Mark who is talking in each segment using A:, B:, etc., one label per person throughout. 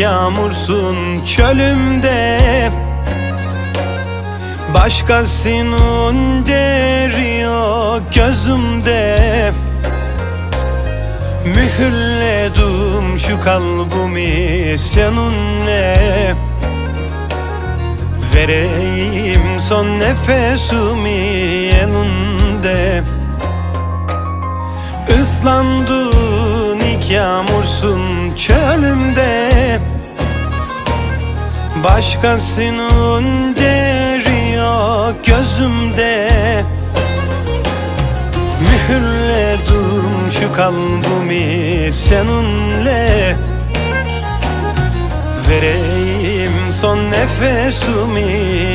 A: yağmursun çölümde. Başkasının deri yok gözümde. Mühürledim şu kalbimi seninle. Vereyim son nefesimi elinde. Islandın ilk yağmursun Başkasının deri yok gözümde. Mühürledim şu kalbimi seninle. Vereyim son nefesimi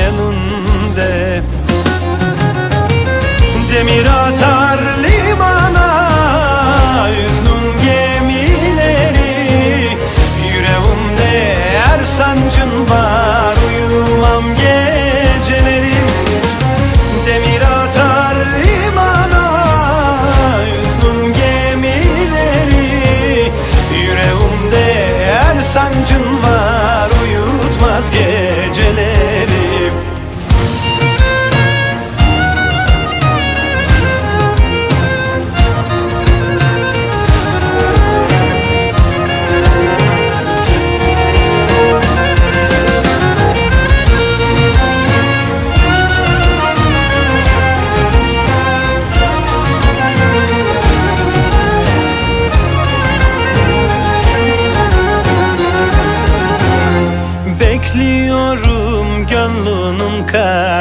A: yanında Demir atar her sancın var Uyumam geceleri. Demir atar limana Yüznün gemileri. Yüreğimde her sancın var Uyutmaz geceleri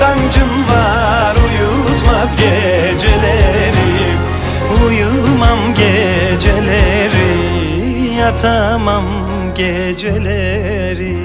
A: her sancın var Uyutmaz geceleri. Uyumam geceleri Yatamam geceleri